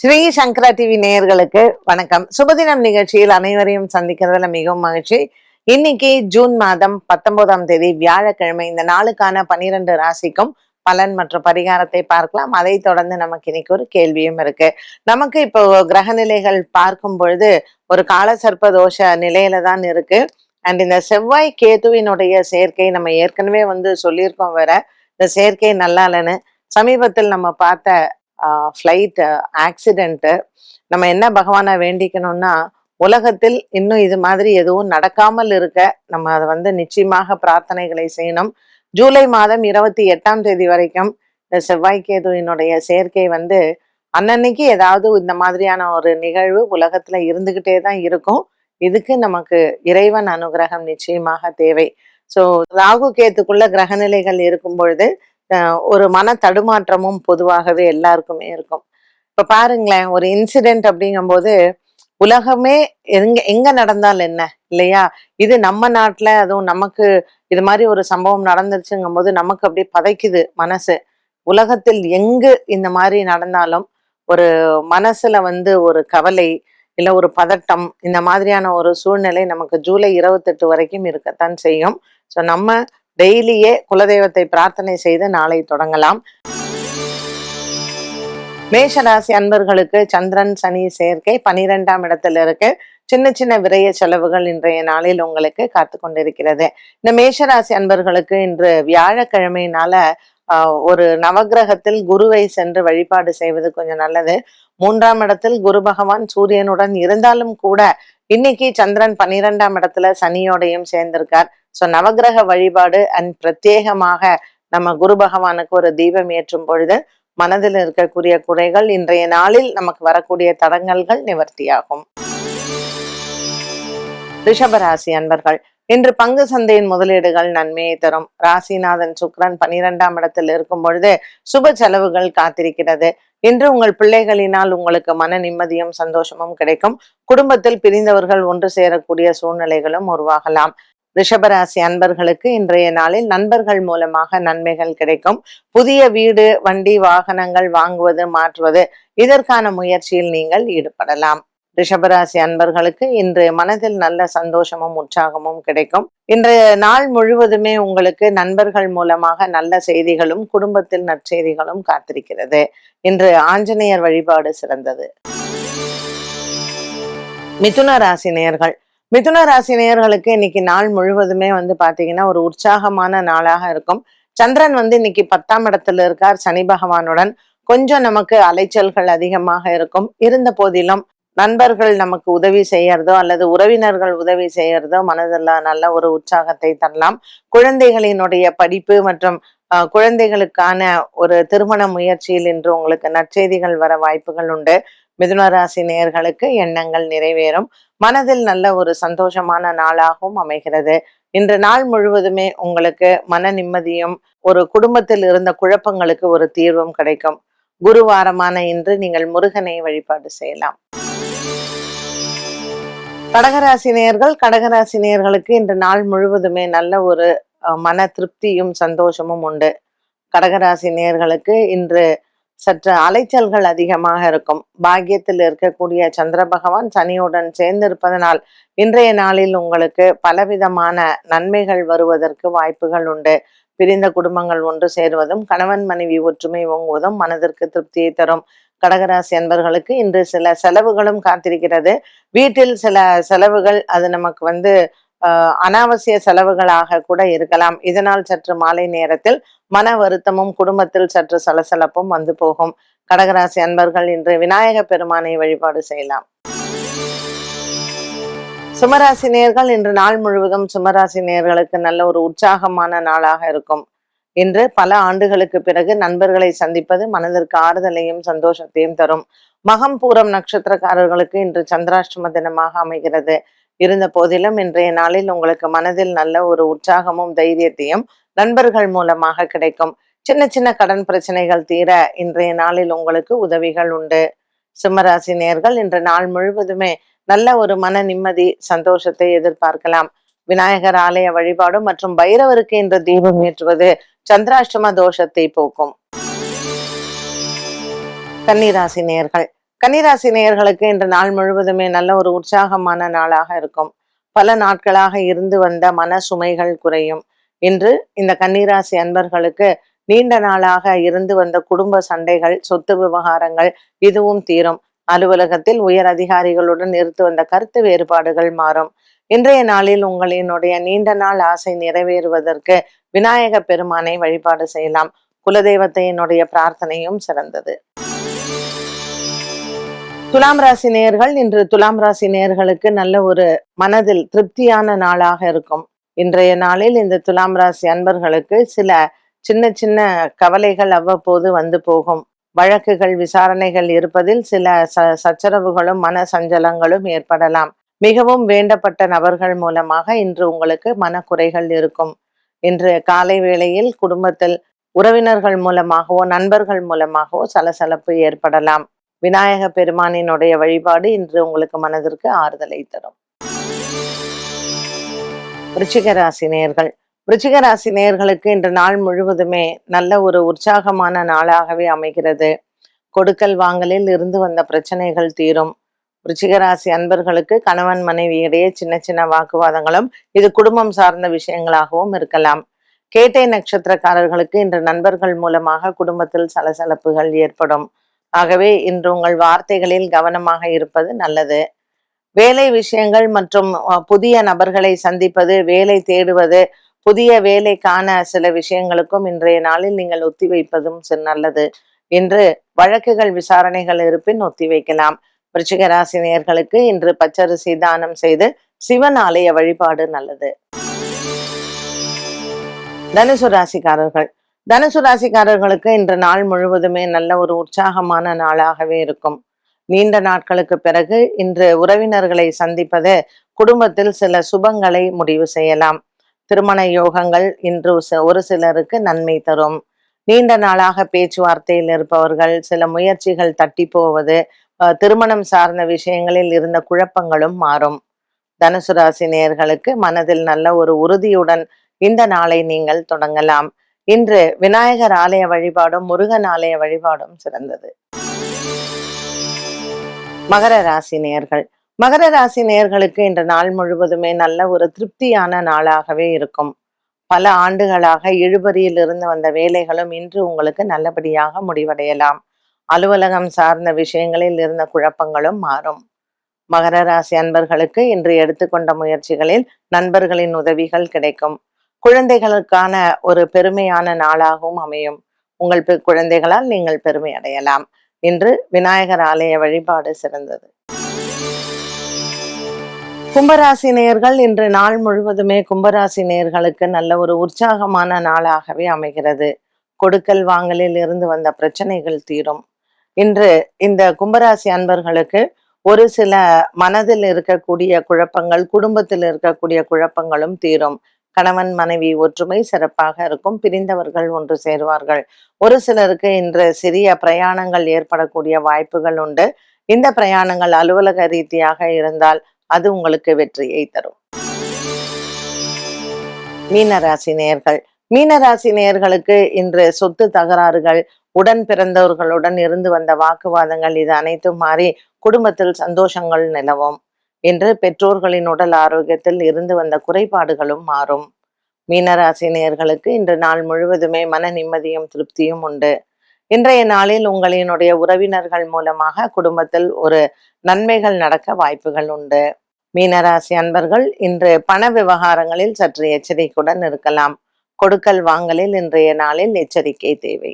ஸ்ரீ சங்கரா TV நேயர்களுக்கு வணக்கம். சுபதினம் நிகழ்ச்சியில் அனைவரையும் சந்திக்கிறதுல மிகவும் மகிழ்ச்சி. இன்னைக்கு ஜூன் மாதம் பத்தொன்பதாம் தேதி வியாழக்கிழமை இந்த நாளுக்கான பனிரெண்டு ராசிக்கும் பலன் மற்றும் பரிகாரத்தை பார்க்கலாம். அதை தொடர்ந்து நமக்கு இன்னைக்கு ஒரு கேள்வியும் இருக்கு. நமக்கு இப்போ கிரகநிலைகள் பார்க்கும் பொழுது ஒரு கால சர்ப்ப தோஷ நிலையில தான் இருக்கு. அண்ட் இந்த செவ்வாய் கேதுவினுடைய சேர்க்கை நம்ம ஏற்கனவே வந்து சொல்லியிருக்கோம் வேற. இந்த சேர்க்கை நல்லா இல்லைன்னு சமீபத்தில் நம்ம பார்த்த ஃப்ளைட் ஆக்சிடென்ட்டு நம்ம என்ன பகவானை வேண்டிக்கணும்னா உலகத்தில் இன்னும் இது மாதிரி எதுவும் நடக்காமல் இருக்க நம்ம அதை வந்து நிச்சயமாக பிரார்த்தனைகளை செய்யணும். ஜூலை மாதம் இருபத்தி எட்டாம் தேதி வரைக்கும் இந்த செவ்வாய்க்கேதுவினுடைய சேர்க்கை வந்து அன்னன்னைக்கு ஏதாவது இந்த மாதிரியான ஒரு நிகழ்வு உலகத்துல இருந்துகிட்டே தான் இருக்கும். இதுக்கு நமக்கு இறைவன் அனுகிரகம் நிச்சயமாக தேவை. ஸோ ராகு கேத்துக்குள்ள கிரகநிலைகள் இருக்கும் பொழுது ஒரு மன தடுமாற்றமும் பொதுவாகவே எல்லாருக்குமே இருக்கும். இப்ப பாருங்களேன் ஒரு இன்சிடென்ட் அப்படிங்கும்போது உலகமே எங்க எங்க நடந்தால் என்ன இல்லையா? இது நம்ம நாட்டுல அதுவும் நமக்கு இது மாதிரி ஒரு சம்பவம் நடந்துருச்சுங்கும் போது நமக்கு அப்படியே பதைக்குது மனசு. உலகத்தில் எங்கு இந்த மாதிரி நடந்தாலும் ஒரு மனசுல வந்து ஒரு கவலை இல்ல ஒரு பதட்டம் இந்த மாதிரியான ஒரு சூழ்நிலை நமக்கு ஜூலை இருபத்தெட்டு வரைக்கும் இருக்கத்தான் செய்யும். ஸோ நம்ம டெய்லியே குலதெய்வத்தை பிரார்த்தனை செய்து நாளை தொடங்கலாம். மேஷராசி அன்பர்களுக்கு சந்திரன் சனி சேர்க்கை பனிரெண்டாம் இடத்துல இருக்கு. சின்ன சின்ன விரய செலவுகள் இன்றைய நாளில் உங்களுக்கு காத்து கொண்டிருக்கிறது. இந்த மேஷராசி அன்பர்களுக்கு இன்று வியாழக்கிழமையினால ஆஹ், ஒரு நவக்கிரகத்தில் குருவை சென்று வழிபாடு செய்வது கொஞ்சம் நல்லது. மூன்றாம் இடத்தில் குரு பகவான் சூரியனுடன் இருந்தாலும் கூட இன்னைக்கு சந்திரன் பன்னிரெண்டாம் இடத்துல சனியோடையும் சேர்ந்திருக்கார். ஸோ நவகிரக வழிபாடு அண்ட் பிரத்யேகமாக நம்ம குரு பகவானுக்கு ஒரு தீபம் ஏற்றும் பொழுது மனதில் இருக்கக்கூடிய குறைகள் இன்றைய நாளில் நமக்கு வரக்கூடிய தடங்கல்கள் நிவர்த்தியாகும். ரிஷபராசி அன்பர்கள் இன்று பங்கு சந்தையின் முதலீடுகள் நன்மையை தரும். ராசிநாதன் சுக்ரன் பனிரெண்டாம் இடத்தில் இருக்கும் பொழுது சுப செலவுகள் காத்திருக்கிறது. இன்று உங்கள் பிள்ளைகளினால் உங்களுக்கு மன நிம்மதியும் சந்தோஷமும் கிடைக்கும். குடும்பத்தில் பிரிந்தவர்கள் ஒன்று சேரக்கூடிய சூழ்நிலைகளும் உருவாகலாம். ரிஷபராசி அன்பர்களுக்கு இன்றைய நாளில் நண்பர்கள் மூலமாக நன்மைகள் கிடைக்கும். புதிய வீடு வண்டி வாகனங்கள் வாங்குவது மாற்றுவது இதற்கான முயற்சியில் நீங்கள் ஈடுபடலாம். ரிஷபராசி அன்பர்களுக்கு இன்று மனதில் நல்ல சந்தோஷமும் உற்சாகமும் கிடைக்கும். இன்றைய நாள் முழுவதுமே உங்களுக்கு நண்பர்கள் மூலமாக நல்ல செய்திகளும் குடும்பத்தில் நற்செய்திகளும் காத்திருக்கிறது. இன்று ஆஞ்சநேயர் வழிபாடு சிறந்தது. மிதுன ராசி நேர்கள் மிதுன ராசி நேயர்களுக்கு இன்னைக்கு நாள் முழுவதுமே வந்து பாத்தீங்கன்னா ஒரு உற்சாகமான நாளாக இருக்கும். சந்திரன் வந்து இன்னைக்கு பத்தாம் இடத்துல இருக்கார். சனி பகவானுடன் கொஞ்சம் நமக்கு அலைச்சல்கள் அதிகமாக இருக்கும். இருந்த போதிலும் நண்பர்கள் நமக்கு உதவி செய்யறதோ அல்லது உறவினர்கள் உதவி செய்யறதோ மனதில் நல்ல ஒரு உற்சாகத்தை தரலாம். குழந்தைகளினுடைய படிப்பு மற்றும் குழந்தைகளுக்கான ஒரு திருமண முயற்சியில் இன்று உங்களுக்கு நற்செய்திகள் வர வாய்ப்புகள் உண்டு. மிதுனராசி நேர்களுக்கு நேயர்களுக்கு எண்ணங்கள் நிறைவேறும். மனதில் நல்ல ஒரு சந்தோஷமான நாளாகவும் அமைகிறது. இன்று நாள் முழுவதுமே உங்களுக்கு மன நிம்மதியும் ஒரு குடும்பத்தில் இருந்த குழப்பங்களுக்கு ஒரு தீர்வும் கிடைக்கும். குருவாரமான இன்று நீங்கள் முருகனை வழிபாடு செய்யலாம். கடகராசி நேயர்கள் கடகராசி நேயர்களுக்கு இன்று நாள் முழுவதுமே நல்ல ஒரு மன திருப்தியும் சந்தோஷமும் உண்டு. கடகராசி நேயர்களுக்கு இன்று சற்று அலைச்சல்கள் அதிகமாக இருக்கும். பாக்கியத்தில் இருக்கக்கூடிய சந்திர பகவான் சனியுடன் சேர்ந்திருப்பதனால் இன்றைய நாளில் உங்களுக்கு பலவிதமான நன்மைகள் வருவதற்கு வாய்ப்புகள் உண்டு. பிரிந்த குடும்பங்கள் ஒன்று சேருவதும் கணவன் மனைவி ஒற்றுமை ஓங்குவதும் மனதிற்கு திருப்தியை தரும். கடகராசி என்பர்களுக்கு இன்று சில செலவுகளும் காத்திருக்கிறது. வீட்டில் சில செலவுகள் அது நமக்கு வந்து அனாவசிய செலவுகளாக கூட இருக்கலாம். இதனால் சற்று மாலை நேரத்தில் மன வருத்தமும் குடும்பத்தில் சற்று சலசலப்பும் வந்து போகும். கடகராசி அன்பர்கள் இன்று விநாயக பெருமானை வழிபாடு செய்யலாம். சுமராசி நேர்கள் இன்று நாள் முழுவதும் சுமராசி நேர்களுக்கு நல்ல ஒரு உற்சாகமான நாளாக இருக்கும். இன்று பல ஆண்டுகளுக்கு பிறகு நண்பர்களை சந்திப்பது மனதிற்கு ஆறுதலையும் சந்தோஷத்தையும் தரும். மகம் பூரம் நட்சத்திரக்காரர்களுக்கு இன்று சந்திராஷ்டம தினமாக அமைகிறது. இருந்த போதிலும் இன்றைய நாளில் உங்களுக்கு மனதில் நல்ல ஒரு உற்சாகமும் தைரியத்தையும் நண்பர்கள் மூலமாக கிடைக்கும். சின்ன சின்ன கடன் பிரச்சனைகள் தீர இன்றைய நாளில் உங்களுக்கு உதவிகள் உண்டு. சிம்மராசி நேர்கள் இன்று நாள் முழுவதுமே நல்ல ஒரு மன நிம்மதி சந்தோஷத்தை எதிர்பார்க்கலாம். விநாயகர் ஆலய வழிபாடு மற்றும் பைரவருக்கு இன்று தீபம் ஏற்றுவது சந்திராஷ்டம தோஷத்தை போக்கும். கன்னிராசி நேர்கள் கன்னிராசி நேயர்களுக்கு இன்று நாள் முழுவதுமே நல்ல ஒரு உற்சாகமான நாளாக இருக்கும். பல நாட்களாக இருந்து வந்த மன சுமைகள் குறையும். இன்று இந்த கன்னிராசி அன்பர்களுக்கு நீண்ட நாளாக இருந்து வந்த குடும்ப சண்டைகள் சொத்து விவகாரங்கள் இதுவும் தீரும். அலுவலகத்தில் உயர் அதிகாரிகளுடன் இருந்து வந்த கருத்து வேறுபாடுகள் மாறும். இன்றைய நாளில் உங்களினுடைய நீண்ட நாள் ஆசை நிறைவேறுவதற்கு விநாயக பெருமானை வழிபாடு செய்யலாம். குலதெய்வத்தையினுடைய பிரார்த்தனையும் சிறந்தது. துலாம் ராசி நேர்கள் இன்று துலாம் ராசி நேர்களுக்கு நல்ல ஒரு மனதில் திருப்தியான நாளாக இருக்கும். இன்றைய நாளில் இந்த துலாம் ராசி அன்பர்களுக்கு சில சின்ன சின்ன கவலைகள் அவ்வப்போது வந்து போகும். வழக்குகள் விசாரணைகள் இருப்பதில் சில ச சச்சரவுகளும் மன சஞ்சலங்களும் ஏற்படலாம். மிகவும் வேண்டப்பட்ட நபர்கள் மூலமாக இன்று உங்களுக்கு மனக்குறைகள் இருக்கும். இன்று காலை வேளையில் குடும்பத்தில் உறவினர்கள் மூலமாகவோ நண்பர்கள் மூலமாகவோ சலசலப்பு ஏற்படலாம். விநாயக பெருமானினுடைய வழிபாடு இன்று உங்களுக்கு மனதிற்கு ஆறுதலை தரும். ரிச்சிக ராசி நேர்கள் ரிச்சிக ராசி நேர்களுக்கு இன்று நாள் முழுவதுமே நல்ல ஒரு உற்சாகமான நாளாகவே அமைகிறது. கொடுக்கல் வாங்கலில் இருந்து வந்த பிரச்சனைகள் தீரும். ரிச்சிகராசி அன்பர்களுக்கு கணவன் மனைவி இடையே சின்ன சின்ன வாக்குவாதங்களும் இது குடும்பம் சார்ந்த விஷயங்களாகவும் இருக்கலாம். கேட்டை நட்சத்திரக்காரர்களுக்கு இன்று நண்பர்கள் மூலமாக குடும்பத்தில் சலசலப்புகள் ஏற்படும். ஆகவே இன்று உங்கள் வார்த்தைகளில் கவனமாக இருப்பது நல்லது. வேலை விஷயங்கள் மற்றும் புதிய நபர்களை சந்திப்பது வேலை தேடுவது புதிய வேலைக்கான சில விஷயங்களுக்கும் இன்றைய நாளில் நீங்கள் ஒத்தி வைப்பதும் நல்லது. இன்று வழக்குகள் விசாரணைகள் இருப்பின் ஒத்தி வைக்கலாம். விருச்சிக ராசினியர்களுக்கு இன்று பச்சரிசி தானம் செய்து சிவன் ஆலய வழிபாடு நல்லது. தனுசு ராசிக்காரர்கள் தனுசு ராசிக்காரர்களுக்கு இன்று நாள் முழுவதுமே நல்ல ஒரு உற்சாகமான நாளாகவே இருக்கும். நீண்ட நாட்களுக்கு பிறகு இன்று உறவினர்களை சந்திப்பது குடும்பத்தில் சில சுபங்களை முடிவு செய்யலாம். திருமண யோகங்கள் இன்று ஒரு சிலருக்கு நன்மை தரும். நீண்ட நாளாக பேச்சுவார்த்தையில் இருப்பவர்கள் சில முயற்சிகள் தட்டி போவது திருமணம் சார்ந்த விஷயங்களில் இருந்த குழப்பங்களும் மாறும். தனுசு ராசி நேர்களுக்கு மனதில் நல்ல ஒரு உறுதியுடன் இந்த நாளை நீங்கள் தொடங்கலாம். இன்று விநாயகர் ஆலய வழிபாடும் முருகன் ஆலய வழிபாடும் சிறந்தது. மகர ராசி நேர்கள் மகர ராசி நேர்களுக்கு இன்று நாள் முழுவதுமே நல்ல ஒரு திருப்தியான நாளாகவே இருக்கும். பல ஆண்டுகளாக இழுபறியில் இருந்து வந்த வேலைகளும் இன்று உங்களுக்கு நல்லபடியாக முடிவடையலாம். அலுவலகம் சார்ந்த விஷயங்களில் இருந்த குழப்பங்களும் மாறும். மகர ராசி அன்பர்களுக்கு இன்று எடுத்துக்கொண்ட முயற்சிகளில் நண்பர்களின் உதவிகள் கிடைக்கும். குழந்தைகளுக்கான ஒரு பெருமையான நாளாகவும் அமையும். உங்கள் குழந்தைகளால் நீங்கள் பெருமை அடையலாம். இன்று விநாயகர் ஆலய வழிபாடு சிறந்தது. கும்பராசி நேர்கள் இன்று நாள் முழுவதுமே கும்பராசி நேர்களுக்கு நல்ல ஒரு உற்சாகமான நாளாகவே அமைகிறது. கொடுக்கல் வாங்கலில் இருந்து வந்த பிரச்சனைகள் தீரும். இன்று இந்த கும்பராசி அன்பர்களுக்கு ஒரு சில மனதில் இருக்கக்கூடிய குழப்பங்கள் குடும்பத்தில் இருக்கக்கூடிய குழப்பங்களும் தீரும். கணவன் மனைவி ஒற்றுமை சிறப்பாக இருக்கும். பிரிந்தவர்கள் ஒன்று சேருவார்கள். ஒரு சிலருக்கு இன்று சிறிய பிரயாணங்கள் ஏற்படக்கூடிய வாய்ப்புகள் உண்டு. இந்த பிரயாணங்கள் அலுவலக ரீதியாக இருந்தால் அது உங்களுக்கு வெற்றியை தரும். மீனராசி நேர்கள். மீனராசி நேர்களுக்கு இன்று சொத்து தகராறுகள் உடன் பிறந்தவர்களுடன் இருந்து வந்த வாக்குவாதங்கள் இது அனைத்தும் மாறி குடும்பத்தில் சந்தோஷங்கள் நிலவும். என்று பெற்றோர்களின் உடல் ஆரோக்கியத்தில் இருந்து வந்த குறைபாடுகளும் மாறும். மீனராசி நேர்களுக்கு இன்று நாள் முழுவதுமே மன நிம்மதியும் திருப்தியும் உண்டு. இன்றைய நாளில் உங்களினுடைய உறவினர்கள் மூலமாக குடும்பத்தில் ஒரு நன்மைகள் நடக்க வாய்ப்புகள் உண்டு. மீனராசி அன்பர்கள் இன்று பண விவகாரங்களில் சற்று எச்சரிக்கையுடன் இருக்கலாம். கொடுக்கல் வாங்கலில் இன்றைய நாளில் எச்சரிக்கை தேவை.